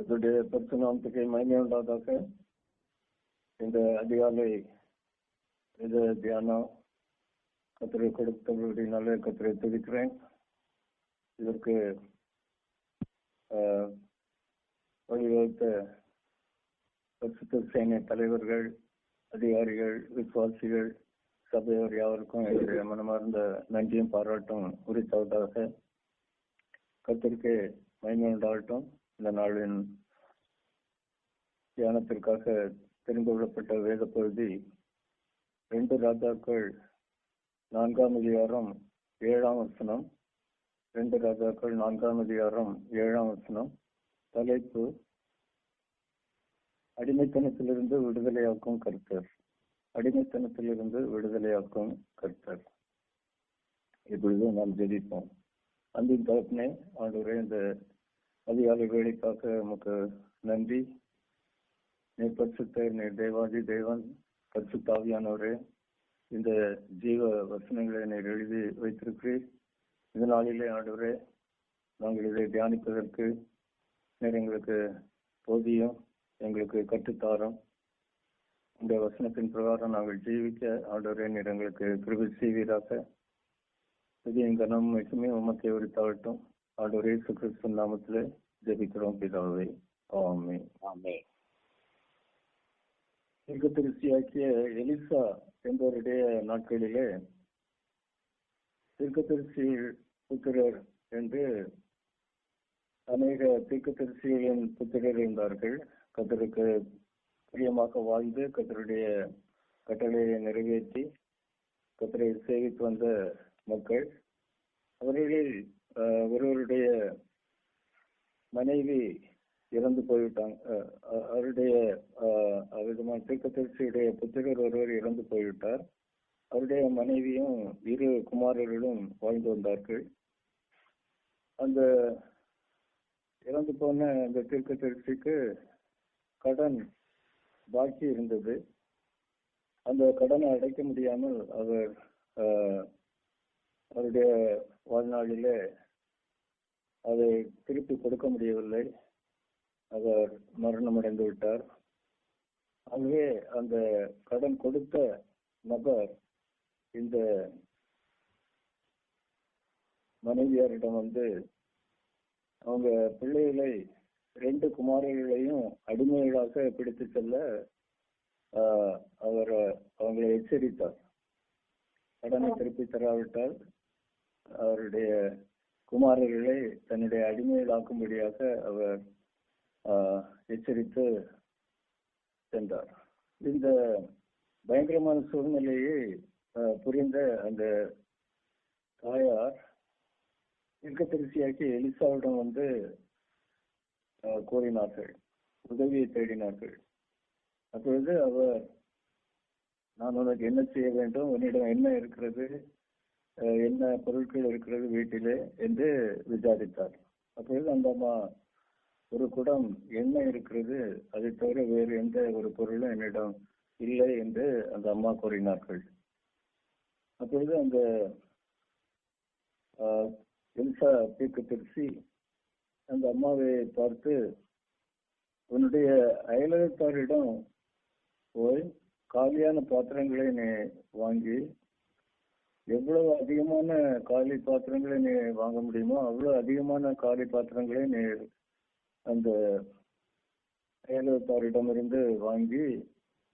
அதனுடைய பத்து நாமத்துக்கு மகிமை உண்டாதாக இந்த அதிகாலை இது தியானம் கத்திரை நல்ல கத்திரை துடிக்கிறேன் இதற்கு ஆஹ், வழிவகுத்த பரிசுத்த சேனை தலைவர்கள் அதிகாரிகள் விசுவாசிகள் சபையோர் யாவருக்கும் என்னுடைய மனமார்ந்த நன்றியும் பாராட்டும் உரித்தவதாக கத்திரிக்கை மகிமை உண்டாகட்டும் இந்த நாளின் தியானத்திற்காக தெரிந்து கொள்ளப்பட்ட வேத பகுதி ரெண்டு ராஜாக்கள் நான்காம் அதிகாரம் ஏழாம் வசனம் ரெண்டு ராஜாக்கள் நான்காம் அதிகாரம் ஏழாம் வசனம் தலைப்பு அடிமைத்தனத்திலிருந்து விடுதலையாக்கும் கருத்தர். அடிமைத்தனத்திலிருந்து விடுதலையாக்கும் கருத்தர். இப்பொழுது நாம் ஜெயிப்போம் அந்த தகப்பனே ஆண்டு இந்த அதிகாலை வேலைக்காக உமக்கு நன்றி. நீ பரிசுத்த நீ தேவாதி தேவன் பரிசுத்தாவியானவரே இந்த ஜீவ வசனங்களை நீர் எழுதி வைத்திருக்கிறேன் இந்த நாளிலே ஆண்டவரே நாங்கள் இதை தியானிப்பதற்கு நீர் எங்களுக்கு போதியம் எங்களுக்கு கற்றுத்தாரம். இந்த வசனத்தின் பிரகாரம் நாங்கள் ஜீவிக்க ஆண்டவரே நீர் எங்களுக்கு கிருபி செய்வீராக. இது எங்கள் நம்ம மட்டுமே உமக்கே உரித்தாகட்டும். ஆண்டவரே இயேசு நாமத்திலே ஜெபிக்கிறோம் பிதாவே ஆமே ஆமே தீர்க்கதரிசியாக்கிய எலிசா என்பவருடைய நாட்களிலே தீர்க்கதரிசி புத்திரர் என்று அநேக தீர்க்கதரிசிகளின் புத்திரர் இருந்தார்கள் கத்தருக்கு பிரியமாக வாழ்ந்து கத்தருடைய கட்டளையை நிறைவேற்றி கத்தரை சேவித்து வந்த மக்கள் அவர்களில் ஒருவருடைய மனைவி இறந்து போய்விட்டாங்க. அவருடைய விதமான அவ்விதமான தீர்க்கதரிசியுடைய புத்திரர் ஒருவர் இறந்து போய்விட்டார். அவருடைய மனைவியும் இரு குமாரர்களும் வாழ்ந்து வந்தார்கள். அந்த இறந்து போன அந்த தீர்க்கதரிசிக்கு கடன் பாக்கி இருந்தது. அந்த கடனை அடைக்க முடியாமல் அவர் அவருடைய வாழ்நாளிலே அதை திருப்பி கொடுக்க முடியவில்லை. அவர் மரணம் அடைந்து விட்டார் ஆகவே அந்த கடன் கொடுத்த நபர் இந்த மனைவியாரிடம் வந்து அவங்க பிள்ளைகளை ரெண்டு குமாரர்களையும் அடிமைகளாக பிடித்து செல்ல அவர் அவங்களை எச்சரித்தார். கடனை திருப்பி தராவிட்டால் அவருடைய குமாரர்களை தன்னுடைய அடிமைகளாக்கும்படியாக அவர் எச்சரித்து சென்றார். இந்த பயங்கரமான சூழ்நிலையை புரிந்த அந்த தாயார் தீர்க்கதரிசியாக்கி எலிசாவிடம் வந்து கோரினார்கள் உதவியை தேடினார்கள். அப்பொழுது அவர் நான் உனக்கு என்ன செய்ய வேண்டும்? உன்னிடம் என்ன இருக்கிறது? என்ன பொருட்கள் இருக்கிறது வீட்டிலே என்று விசாரித்தார். அப்பொழுது அந்த அம்மா ஒரு குடம் எண்ணெய் இருக்கிறது? அதை தவிர வேறு எந்த ஒரு பொருளும் என்னிடம் இல்லை என்று அந்த அம்மா கூறினார்கள். அப்பொழுது அந்த ஆஹ், பீக்கு தீர்க்க திருச்சி அந்த அம்மாவை பார்த்து உன்னுடைய அயலகத்தாரிடம் போய் காலியான பாத்திரங்களை நீ வாங்கி எவ்வளவு அதிகமான காலி பாத்திரங்களை நீ வாங்க முடியுமோ அவ்வளவு அதிகமான காலி பாத்திரங்களை நீ அந்த அயலகத்தாரிடமிருந்து வாங்கி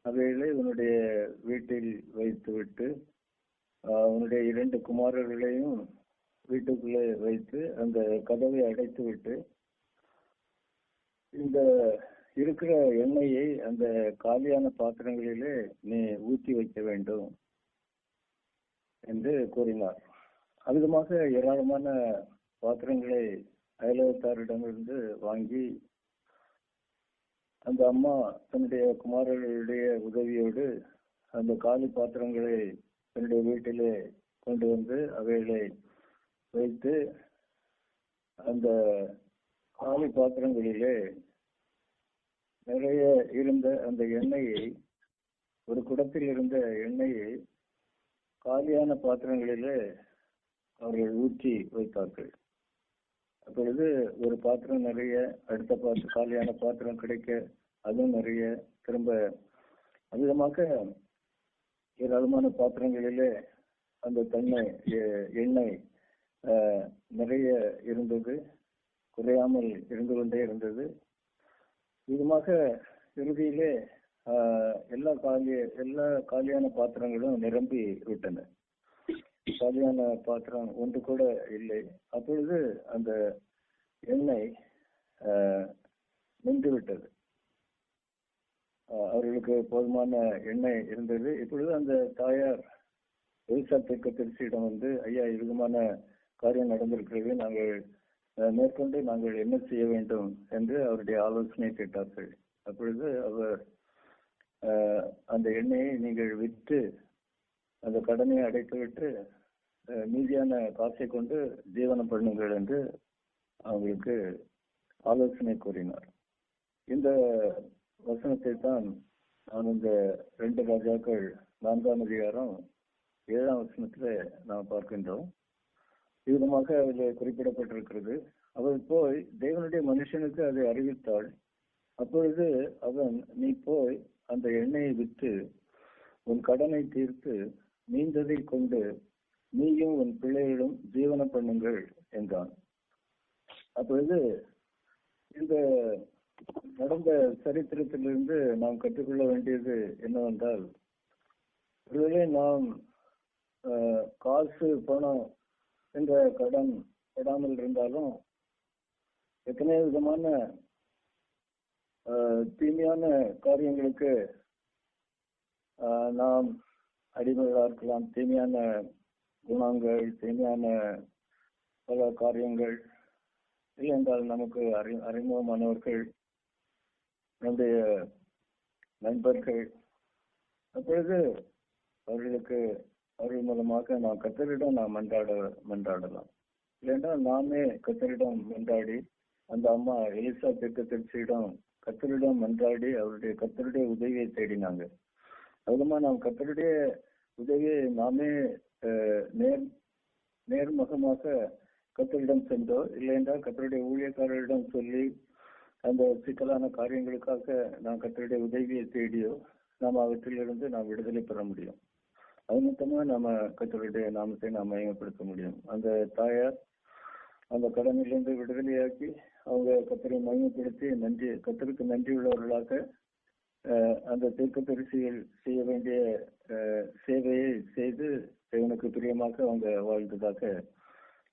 அவைகளை உன்னுடைய வீட்டில் வைத்துவிட்டு விட்டு உன்னுடைய இரண்டு குமாரர்களையும் வீட்டுக்குள்ளே வைத்து அந்த கதவை அடைத்து விட்டு இந்த இருக்கிற எண்ணெயை அந்த காலியான பாத்திரங்களிலே நீ ஊற்றி வைக்க வேண்டும். என்று கூறினார். அதிகமாக ஏராளமான பாத்திரங்களை அயலவத்தாரிடமிருந்து வாங்கி அந்த அம்மா தன்னுடைய குமாரர்களுடைய உதவியோடு அந்த காலி பாத்திரங்களை தன்னுடைய வீட்டிலே கொண்டு வந்து அவைகளை வைத்து அந்த காலி பாத்திரங்களிலே நிறைய இருந்த அந்த எண்ணெயை ஒரு குடத்தில் இருந்த எண்ணெயை காலியான பாத்திரங்களிலே அவர்கள் ஊற்றி வைத்தார்கள் அப்பொழுது ஒரு பாத்திரம் நிறைய அடுத்த பாத்திரம் காலியான பாத்திரம் கிடைக்க அதுவும் நிறைய திரும்ப அதிகமாக ஏராளமான பாத்திரங்களிலே அந்த தன்மை எண்ணெய் நிறைய இருந்தது. குறையாமல் இருந்து கொண்டே இருந்தது. இதுமாக இறுதியிலே எல்லா காலி எல்லா காலியான பாத்திரங்களும் நிரம்பி விட்டன. காலியான பாத்திரம் ஒன்று கூட இல்லை. அப்பொழுது அந்த எண்ணெய் நின்று விட்டது. அவர்களுக்கு போதுமான எண்ணெய் இருந்தது. இப்பொழுது அந்த தாயார் எலிசா தெற்கு திருச்சியிடம் வந்து ஐயா விதமான காரியம் நடந்திருக்கிறது. நாங்கள் மேற்கொண்டு நாங்கள் என்ன செய்ய வேண்டும்? என்று அவருடைய ஆலோசனை கேட்டார்கள். அப்பொழுது அவர் அந்த எண்ணெயை நீங்கள் விற்று அந்த கடனை அடைத்துவிட்டு விட்டு மீதியான காசை கொண்டு ஜீவனம் பண்ணுங்கள் என்று அவங்களுக்கு ஆலோசனை கூறினார். இந்த வசனத்தை தான் நான் இந்த ரெண்டு ராஜாக்கள் நான்காம் அதிகாரம் ஏழாம் வசனத்துல நாம் பார்க்கின்றோம். விதமாக அதில் குறிப்பிடப்பட்டிருக்கிறது அவள் போய் தேவனுடைய மனுஷனுக்கு அதை அறிவித்தாள். அப்பொழுது அவன் நீ போய் அந்த எண்ணெயை விற்று உன் கடனை தீர்த்து நீந்ததை கொண்டு நீயும் உன் பிள்ளைகளும் ஜீவனம் பண்ணுங்கள் என்றான். அப்பொழுது இந்த நடந்த சரித்திரத்திலிருந்து நாம் கற்றுக்கொள்ள வேண்டியது என்னவென்றால் ஒருவேளை நாம் காசு பணம் என்ற கடன் படாமல் இருந்தாலும் எத்தனை விதமான தீமையான காரியங்களுக்கு நாம் அடிமைகளாக இருக்கலாம். தீமையான குணங்கள் தீமையான பல காரியங்கள். இல்லையென்றால் நமக்கு அறி அறிமுகமானவர்கள் நம்முடைய நண்பர்கள் அப்பொழுது அவர்களுக்கு அவர்கள் மூலமாக நாம் கத்தரிடம் நாம் மன்றாட மன்றாடலாம். இல்லைன்றால் நாமே கத்தரிடம் மன்றாடி அந்த அம்மா ஏசா தெற்கு கத்தரிடம் மன்றாடி அவருடைய கத்தருடைய உதவியை தேடினாங்க. அதுமா நாம் கத்தருடைய உதவியை நாமே நேர் நேர்முகமாக கத்தரிடம் சென்றோ இல்லை என்றால் கத்தருடைய ஊழியக்காரரிடம் சொல்லி அந்த சிக்கலான காரியங்களுக்காக நாம் கத்தருடைய உதவியை தேடியோ நாம் அவற்றிலிருந்து நாம் விடுதலை பெற முடியும். அது மொத்தமா நாம கத்தருடைய நாமத்தை நாம் மயமப்படுத்த முடியும். அந்த தாயார் அந்த கடனிலிருந்து விடுதலையாக்கி அவங்க கத்தரை மையப்படுத்தி நன்றி கத்தருக்கு நன்றி உள்ளவர்களாக அந்த தீர்க்க பரிசையில் செய்ய வேண்டிய சேவையை செய்து தேவனுக்கு பிரியமாக அவங்க வாழ்ந்ததாக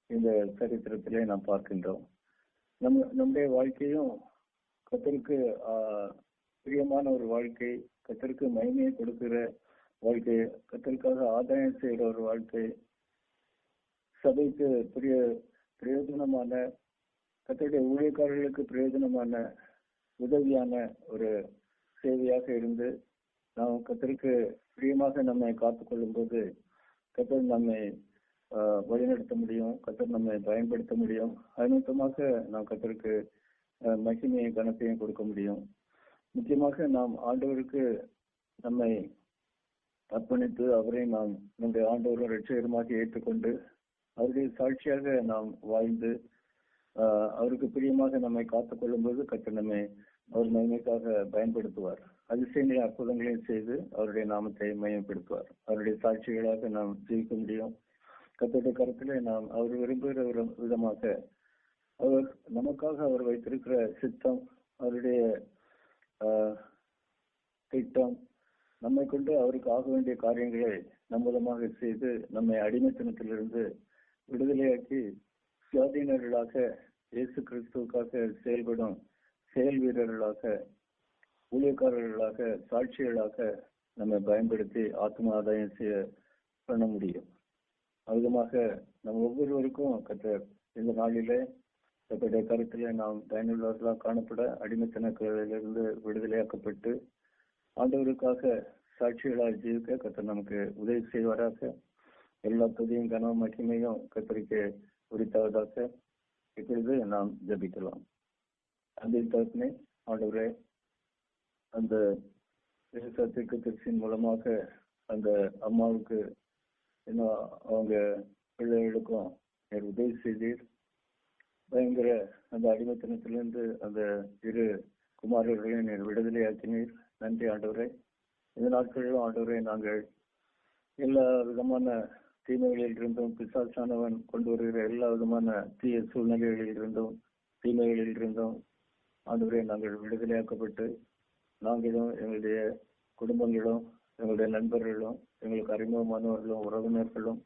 இந்த சரித்திரத்திலே நாம் பார்க்கின்றோம். நம்ம நம்முடைய வாழ்க்கையும் கத்தருக்கு பிரியமான ஒரு வாழ்க்கை கத்தருக்கு மகிமையை கொடுக்கிற வாழ்க்கை கத்தருக்காக ஆதாயம் செய்கிற ஒரு வாழ்க்கை சபைக்கு பிரிய பிரயோஜனமான கத்தருடைய ஊழியக்காரர்களுக்கு பிரயோஜனமான உதவியான ஒரு சேவையாக இருந்து நாம் கத்தருக்கு பிரியமாக நம்மை காத்துக் கொள்ளும்போது கத்தர் நம்மை வழிநடத்த முடியும் கத்தர் நம்மை பயன்படுத்த முடியும். அது நிமித்தமாக நாம் கத்தருக்கு ஆஹ், மகிமையும் கனத்தையும் கொடுக்க முடியும். முக்கியமாக நாம் ஆண்டவருக்கு நம்மை அர்ப்பணித்து அவரை நாம் நம்முடைய ஆண்டவரும் ரட்சகரமாக ஏற்றுக்கொண்டு அவருடைய சாட்சியாக நாம் வாழ்ந்து அவருக்கு பிரியமாக நம்மை காத்துக் கொள்ளும்போது கத்தர் நம்மை அவர் மகிமைக்காக பயன்படுத்துவார். அதிசயங்களை அற்புதங்களையும் செய்து அவருடைய நாமத்தை மையப்படுத்துவார். அவருடைய சாட்சிகளாக நாம் ஜீவிக்க முடியும். கத்தருடைய கருத்துல நாம் அவர் விரும்புகிற ஒரு விதமாக அவர் நமக்காக அவர் வைத்திருக்கிற சித்தம் அவருடைய திட்டம் நம்மை கொண்டு அவருக்கு ஆக வேண்டிய காரியங்களை நம் மூலமாக செய்து நம்மை அடிமைத்தனத்திலிருந்து விடுதலையாக்கி சுயாதீனர்களாக இயேசு கிறிஸ்துவுக்காக செயல்படும் செயல் வீரர்களாக ஊழியக்காரர்களாக சாட்சிகளாக நம்மை பயன்படுத்தி ஆத்ம ஆதாயம் செய்ய பண்ண முடியும். அதிகமாக நம் ஒவ்வொருவருக்கும் கற்ற இந்த நாளிலே கத்தருடைய கருத்திலே நாம் பயனுள்ளவர்களாக காணப்பட அடிமைத்தனத்திலிருந்து விடுதலையாக்கப்பட்டு ஆண்டவருக்காக சாட்சிகளாக ஜீவிக்க கத்தர் நமக்கு உதவி செய்வாராக. எல்லா துதியும் கனவு மகிமையும் கத்தருக்கு குறித்தவர்களாக இப்பொழுது நாம் ஜபிக்கலாம். அந்த தரப்பினை ஆண்டவரே அந்த விவசாயத்திற்கு திருச்சியின் மூலமாக அந்த அம்மாவுக்கு இன்னும் அவங்க பிள்ளைகளுக்கும் உதவி செய்தீர். பயங்கர அந்த அடிமைத்தனத்திலிருந்து அந்த இரு குமாரர்களையும் நீர் விடுதலையாக்கினீர். நன்றி ஆண்டவரே. இந்த நாட்களிலும் ஆண்டவரே நாங்கள் எல்லா விதமான தீமைகளில் இருந்தும் பிசாசானவன் கொண்டு வருகிற எல்லா விதமான தீய சூழ்நிலைகளில் இருந்தும் தீமைகளில் இருந்தும் ஆண்டவரே நாங்கள் விடுதலையாக்கப்பட்டு நாங்களும் எங்களுடைய குடும்பங்களும் எங்களுடைய நண்பர்களும் எங்களுக்கு அறிமுகமானவர்களும் உறவினர்களும்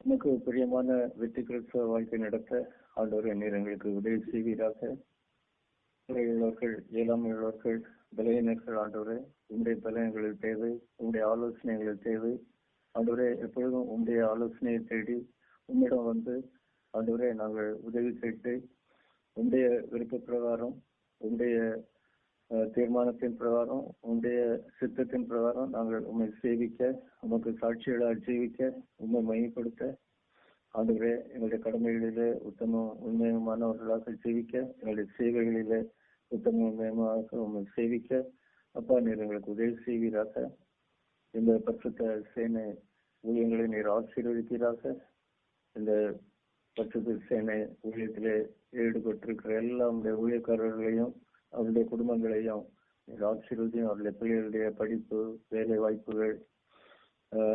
எனக்கு பிரியமான வெற்றி கிறிஸ்தவ வாழ்க்கை நடத்த ஆண்டவரே நீர் எங்களுக்கு உதவி செய்வீராக. உள்ளவர்கள் இயலாமை உள்ளவர்கள் பலையினர்கள் ஆண்டவரே உங்களுடைய பலன் எங்களுக்கு தேவை உங்களுடைய ஆலோசனை எங்களுக்கு தேவை ஆண்டவரே எப்பொழுதும் உங்களுடைய ஆலோசனையை தேடி உம்மிடம் வந்து ஆண்டவரே நாங்கள் உதவி கேட்டு உங்களுடைய விருப்ப பிரகாரம் உங்களுடைய தீர்மானத்தின் பிரகாரம் உங்களுடைய சித்தத்தின் பிரகாரம் நாங்கள் உண்மை சேவிக்க உமக்கு சாட்சிகளாக ஜீவிக்க உண்மை மையப்படுத்த ஆண்டவரே எங்களுடைய கடமைகளிலே உத்தம உண்மையுமானவர்களாக ஜீவிக்க எங்களுடைய சேவைகளிலே உத்தம உண்மையமாக உண்மை சேவிக்க அப்பா நீர் எங்களுக்கு உதவி செய்வீராக. இந்த பரிசுத்த சேனை ஊழியங்களை நீர் ஆசீர்வதிப்பீராக இந்த பட்சத்து சேனை ஊழியத்திலே ஈடுபட்டிருக்கிற எல்லா உங்களுடைய ஊழியக்காரர்களையும் அவருடைய குடும்பங்களையும் நீர் ஆசீர்வதியும். அவருடைய பிள்ளைகளுடைய படிப்பு வேலை வாய்ப்புகள்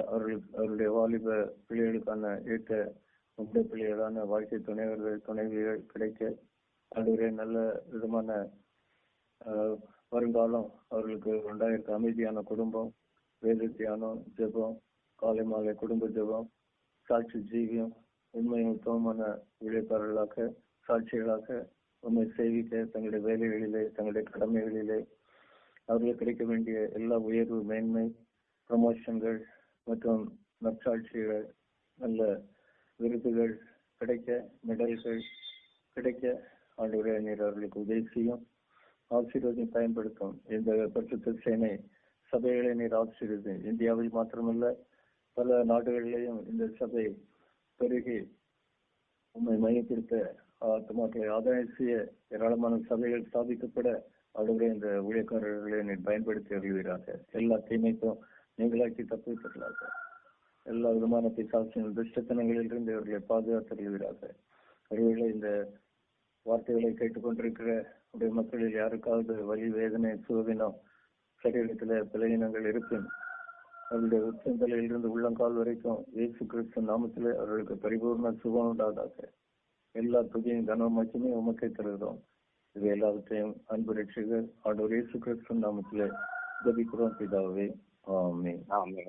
அவர்கள் அவருடைய வாலிப பிள்ளைகளுக்கான ஏற்ற உங்களுடைய பிள்ளைகளான வாழ்க்கை துணைவர்கள் துணைவிகள் கிடைக்க அதுவரை நல்ல விதமான வருங்காலம் அவர்களுக்கு உண்டாயிருக்க அமைதியான குடும்பம் வேத தியானம் ஜெபம் காலை மாலை குடும்ப ஜெபம் சாட்சி ஜீவியம் உண்மையும் உத்தமமான விழிப்பாளர்களாக சாட்சிகளாக உண்மை சேவிக்க தங்களுடைய வேலைகளிலே தங்களுடைய கடமைகளிலே அவர்களுக்கு கிடைக்க வேண்டிய எல்லா உயர்வு மேன்மை ப்ரமோஷன்கள் மற்றும் நற்சாட்சிகள் நல்ல விருதுகள் கிடைக்க மெடல்கள் கிடைக்க ஆண்டு நீர் அவர்களுக்கு உதவி செய்யும். ஆசீர்வாதம் பயன்படுத்தும். இந்த பட்சத்தில் சேனை சபைகளை நீர் ஆசீர்வதி இந்தியாவில் மாத்திரமல்ல பல நாடுகளிலேயும் இந்த சபை பெருகி உண்மை மையப்படுத்த ஆத்மாக்களை ஆதாயம் செய்ய ஏராளமான சபைகள் ஸ்தாபிக்கப்பட அவருடைய இந்த ஊழியக்காரர்களை நீர் பயன்படுத்தி அருள்வீராக எல்லா தீமைக்கும் நீங்களாக்கி தப்புவித்தர்களாக எல்லா விதமான பிசாசின் துஷ்டத்தனங்களில் இருந்து இவர்களை பாதுகாத்து அருள்வீராக ஒருவேளை இந்த வார்த்தைகளை கேட்டுக்கொண்டிருக்கிற உடைய மக்களில் யாருக்காவது வலி வேதனை சுகவினம் சரீரத்துல பலவீனங்கள் இருப்பின் அவருடைய உச்சந்தலையிலிருந்து உள்ளங்கால் வரைக்கும் இயேசு கிறிஸ்து நாமத்திலே அவர்களுக்கு பரிபூர்ண சுகம் உண்டாதாக. எல்லா துதியும் கனமாச்சுமே மட்டுமே உமக்கை தருகிறோம். இது எல்லாவற்றையும் அன்பு ரட்சிகர் ஆண்டவர் இயேசு கிறிஸ்து நாமத்திலே உதவிக்கிறோம் பிதாவே. ஆமே ஆமே